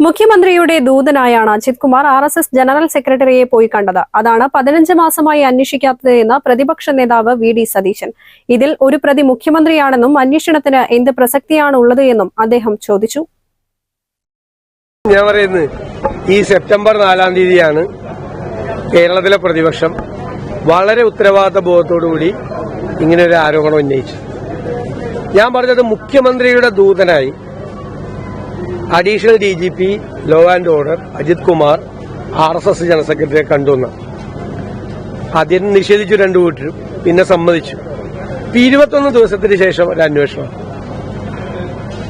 മുഖ്യമന്ത്രിയുടെ ദൂതനായാണ് Ajith Kumar R S S general സെക്രട്ടറിയെ പോയി കണ്ടത്. അതാണ് പതിനഞ്ച് മാസമായി അന്വേഷിക്കാത്തത് എന്ന് പ്രതിപക്ഷ നേതാവ് വി ഡി സതീശൻ. ഇതിൽ ഒരു പ്രതി മുഖ്യമന്ത്രിയാണെന്നും അന്വേഷണത്തിന് എന്ത് പ്രസക്തിയാണ് ഉള്ളത് എന്നും അദ്ദേഹം ചോദിച്ചു. ഞാൻ പറയുന്നത് ഈ സെപ്റ്റംബർ നാലാം തീയതിയാണ് കേരളത്തിലെ പ്രതിപക്ഷം വളരെ ഉത്തരവാദിത്ത ബോധത്തോടുകൂടി ഇങ്ങനെ ഒരു ആരോപണം ഉന്നയിച്ചു ഞാൻ പറഞ്ഞത് മുഖ്യമന്ത്രിയുടെ ദൂതനായി additional D G P law and order Ajith Kumar R S S general സെക്രട്ടറിയെ കണ്ടുവന്ന ആദ്യം നിഷേധിച്ചു രണ്ടു വീട്ടിലും പിന്നെ സമ്മതിച്ചു. ഇരുപത്തൊന്ന് ദിവസത്തിന് ശേഷം ഒരു അന്വേഷണം.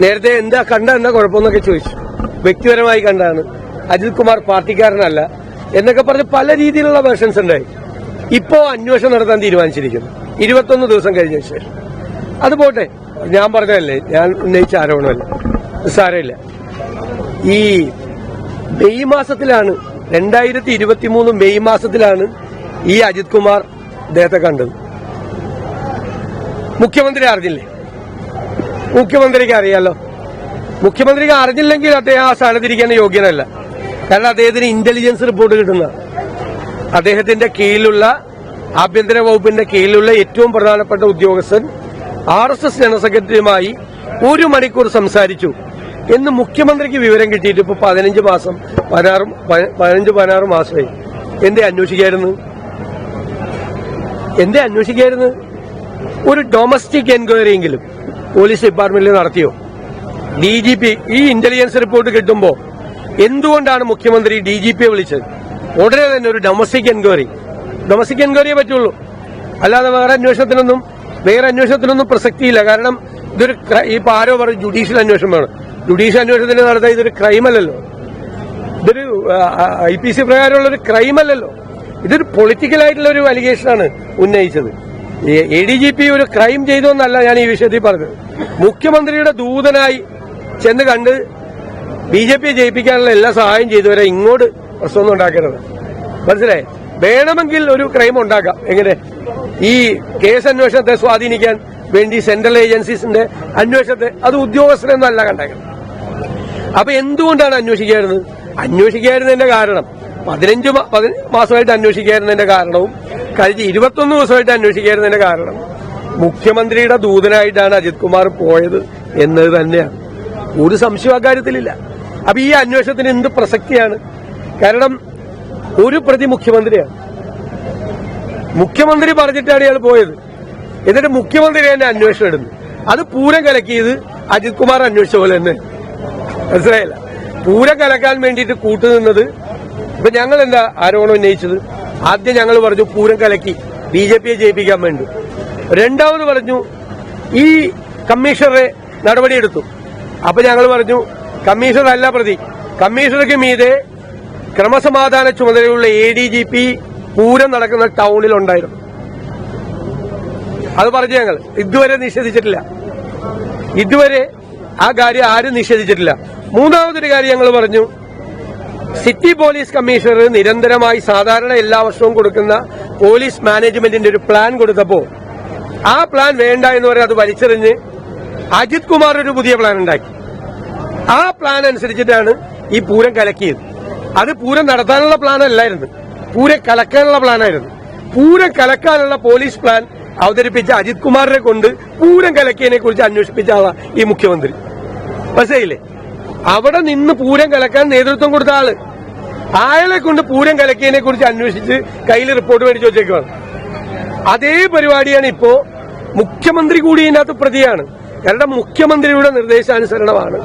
നേരത്തെ എന്താ കണ്ട എന്താ കുഴപ്പമെന്നൊക്കെ ചോദിച്ചു. വ്യക്തിപരമായി കണ്ടാണ്. അജിത് കുമാർ പാർട്ടിക്കാരനല്ല എന്നൊക്കെ പറഞ്ഞ് പല രീതിയിലുള്ള വേർഷൻസ് ഉണ്ടായി. ഇപ്പോ അന്വേഷണം നടത്താൻ തീരുമാനിച്ചിരിക്കുന്നു. ഇരുപത്തൊന്ന് ദിവസം കഴിഞ്ഞ ശേഷം. അത് പോട്ടെ. ഞാൻ പറഞ്ഞതല്ലേ. ഞാൻ ഉന്നയിച്ച ആരോപണമല്ല. സാരമില്ല. ഈ മെയ് മാസത്തിലാണ് രണ്ടായിരത്തി ഇരുപത്തി മൂന്ന് മെയ് മാസത്തിലാണ് ഈ അജിത് കുമാർ അദ്ദേഹത്തെ കണ്ടത്. മുഖ്യമന്ത്രി അറിഞ്ഞില്ലേ? മുഖ്യമന്ത്രിക്ക് അറിയാലോ? മുഖ്യമന്ത്രിക്ക് അറിഞ്ഞില്ലെങ്കിൽ അദ്ദേഹം ആ സ്ഥാനത്തിരിക്കാൻ യോഗ്യനല്ല. കാരണം അദ്ദേഹത്തിന് ഇന്റലിജൻസ് റിപ്പോർട്ട് കിട്ടുന്ന അദ്ദേഹത്തിന്റെ കീഴിലുള്ള ആഭ്യന്തര വകുപ്പിന്റെ കീഴിലുള്ള ഏറ്റവും പ്രധാനപ്പെട്ട ഉദ്യോഗസ്ഥൻ ആർ എസ് എസ് ജനറൽ സെക്രട്ടറിയുമായി ഒരു മണിക്കൂർ സംസാരിച്ചു. എന്ന് മുഖ്യമന്ത്രിക്ക് വിവരം കിട്ടിയിട്ട് ഇപ്പൊ പതിനഞ്ച് മാസം പതിനാറ് പതിനഞ്ച് പതിനാറ് മാസമായി. എന്തേ അന്വേഷിക്കായിരുന്നു? എന്തേ അന്വേഷിക്കായിരുന്നു? ഒരു ഡൊമസ്റ്റിക് എൻക്വയറി എങ്കിലും പോലീസ് ഡിപ്പാർട്ട്മെന്റിൽ നടത്തിയോ? ഡി ജി പി ഈ ഇന്റലിജൻസ് റിപ്പോർട്ട് കിട്ടുമ്പോൾ എന്തുകൊണ്ടാണ് മുഖ്യമന്ത്രി ഡി ജി പിയെ വിളിച്ചത്? ഉടനെ തന്നെ ഒരു ഡൊമസ്റ്റിക് എൻക്വയറി ഡൊമസ്റ്റിക് എൻക്വയറിയെ പറ്റുള്ളൂ അല്ലാതെ വേറെ അന്വേഷണത്തിനൊന്നും വേറെ അന്വേഷണത്തിനൊന്നും പ്രസക്തിയില്ല. കാരണം ഇതൊരു ഈ ആരോ പറയും ജുഡീഷ്യൽ അന്വേഷണം വേണം. ജുഡീഷ്യൽ അന്വേഷണത്തിന് നടത്താൻ ഇതൊരു ക്രൈമല്ലല്ലോ. ഇതൊരു ഐ പി സി പ്രകാരമുള്ള ഒരു ക്രൈമല്ലല്ലോ. ഇതൊരു പൊളിറ്റിക്കലായിട്ടുള്ള ഒരു അലിഗേഷനാണ് ഉന്നയിച്ചത്. എ ഡി ജി പി ഒരു ക്രൈം ചെയ്തു എന്നല്ല ഞാൻ ഈ വിഷയത്തിൽ പറഞ്ഞത്. മുഖ്യമന്ത്രിയുടെ ദൂതനായി ചെന്ന് കണ്ട് ബി ജെ പിയെ ജയിപ്പിക്കാനുള്ള എല്ലാ സഹായം ചെയ്തുവരെ ഇങ്ങോട്ട് പ്രശ്നമൊന്നും ഉണ്ടാക്കരുത്. മനസ്സിലായി? വേണമെങ്കിൽ ഒരു ക്രൈം ഉണ്ടാക്കാം. എങ്ങനെ? ഈ കേസ് അന്വേഷണത്തെ സ്വാധീനിക്കാൻ വേണ്ടി സെൻട്രൽ ഏജൻസീസിന്റെ അന്വേഷണത്തെ അത് ഉദ്യോഗസ്ഥരൊന്നും അല്ല കണ്ടേക്കുന്നത്. അപ്പൊ എന്തുകൊണ്ടാണ് അന്വേഷിക്കായിരുന്നത് അന്വേഷിക്കായിരുന്നതിന്റെ കാരണം പതിനഞ്ച് മാസമായിട്ട് അന്വേഷിക്കായിരുന്നതിന്റെ കാരണവും കഴിഞ്ഞ ഇരുപത്തൊന്ന് ദിവസമായിട്ട് അന്വേഷിക്കായിരുന്നതിന്റെ കാരണം മുഖ്യമന്ത്രിയുടെ ദൂതനായിട്ടാണ് അജിത് കുമാർ പോയത് എന്നത് തന്നെയാണ്. ഒരു സംശയം അക്കാര്യത്തിലില്ല. അപ്പൊ ഈ അന്വേഷണത്തിന് എന്ത് പ്രസക്തിയാണ്? കാരണം ഒരു പ്രതി മുഖ്യമന്ത്രിയാണ്. മുഖ്യമന്ത്രി പറഞ്ഞിട്ടാണ് ഇയാൾ പോയത്. എന്നിട്ട് മുഖ്യമന്ത്രി തന്നെ അന്വേഷണം ഇടുന്നു. അത് പൂരം കലക്കിയത് അജിത് കുമാർ അന്വേഷിച്ച പോലെ തന്നെ. മനസ്സിലായില്ല. പൂരം കലക്കാൻ വേണ്ടിയിട്ട് കൂട്ടുനിന്നത് ഇപ്പൊ ഞങ്ങൾ എന്താ ആരോപണം ഉന്നയിച്ചത്? ആദ്യം ഞങ്ങൾ പറഞ്ഞു പൂരം കലക്കി ബി ജെ പിയെ ജയിപ്പിക്കാൻ വേണ്ടി. രണ്ടാമത് പറഞ്ഞു ഈ കമ്മീഷണറെ നടപടിയെടുത്തു. അപ്പൊ ഞങ്ങൾ പറഞ്ഞു കമ്മീഷണർ അല്ല പ്രതി. കമ്മീഷണർക്ക് മീതെ ക്രമസമാധാന ചുമതലയുള്ള A D G P Pooram നടക്കുന്ന ടൗണിൽ ഉണ്ടായിരുന്നു അത് പറഞ്ഞു ഞങ്ങൾ. ഇതുവരെ നിഷേധിച്ചിട്ടില്ല. ഇതുവരെ ആ കാര്യം ആരും നിഷേധിച്ചിട്ടില്ല. മൂന്നാമതൊരു കാര്യം ഞങ്ങൾ പറഞ്ഞു. സിറ്റി പോലീസ് കമ്മീഷണർ നിരന്തരമായി സാധാരണ എല്ലാ വർഷവും കൊടുക്കുന്ന പോലീസ് മാനേജ്മെന്റിന്റെ ഒരു പ്ലാൻ കൊടുത്തപ്പോൾ ആ പ്ലാൻ വേണ്ട എന്ന് പറയാൻ അത് വലിച്ചെറിഞ്ഞ് അജിത് കുമാർ ഒരു പുതിയ പ്ലാൻ ഉണ്ടാക്കി. ആ പ്ലാൻ അനുസരിച്ചിട്ടാണ് ഈ പൂരം കലക്കിയത്. അത് പൂരം നടത്താനുള്ള പ്ലാൻ അല്ലായിരുന്നു. പൂരം കലക്കാനുള്ള പ്ലാനായിരുന്നു പൂരം കലക്കാനുള്ള പോലീസ് പ്ലാൻ അവതരിപ്പിച്ച അജിത് കുമാറിനെ കൊണ്ട് പൂരം കലക്കിയതിനെ കുറിച്ച് അന്വേഷിപ്പിച്ച ആളാ ഈ മുഖ്യമന്ത്രി. മനസ്സിലായില്ലേ? അവിടെ നിന്ന് പൂരം കലക്കാൻ നേതൃത്വം കൊടുത്ത ആൾ. അയാളെ കൊണ്ട് പൂരം കലക്കിയതിനെ കുറിച്ച് അന്വേഷിച്ച് കയ്യിൽ റിപ്പോർട്ട് മേടിച്ച് വെച്ചേക്കുവാണ്. അതേ പരിപാടിയാണ് ഇപ്പോ മുഖ്യമന്ത്രി കൂടി ഇതിനകത്ത് പ്രതിയാണ്. കാരണം മുഖ്യമന്ത്രിയുടെ നിർദ്ദേശാനുസരണമാണ്.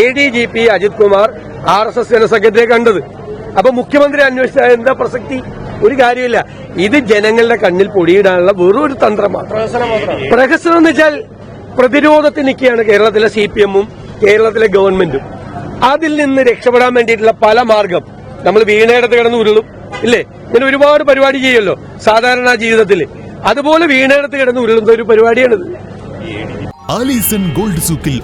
A D G P Ajith Kumar R S S general സെക്രട്ടറിയെ കണ്ടത്. അപ്പൊ മുഖ്യമന്ത്രി അന്വേഷിച്ച എന്താ പ്രസക്തി? ഒരു കാര്യമില്ല. ഇത് ജനങ്ങളുടെ കണ്ണിൽ പൊടിയിടാനുള്ള വെറും ഒരു തന്ത്രമാണ് പ്രഹസനം എന്ന് വെച്ചാൽ പ്രതിരോധത്തിൽ നിൽക്കുകയാണ് കേരളത്തിലെ സി പി എമ്മും കേരളത്തിലെ ഗവൺമെന്റും അതിൽ നിന്ന് രക്ഷപ്പെടാൻ വേണ്ടിയിട്ടുള്ള പല മാർഗം നമ്മൾ വീണയിടത്ത് കിടന്ന് ഉരുളും ഇല്ലേ? ഇങ്ങനെ ഒരുപാട് പരിപാടി ചെയ്യുമല്ലോ സാധാരണ ജീവിതത്തിൽ. അതുപോലെ വീണയിടത്ത് കിടന്ന് ഉരുളുന്ന ഒരു പരിപാടിയാണിത്. Alison gold സൂക്കിൽ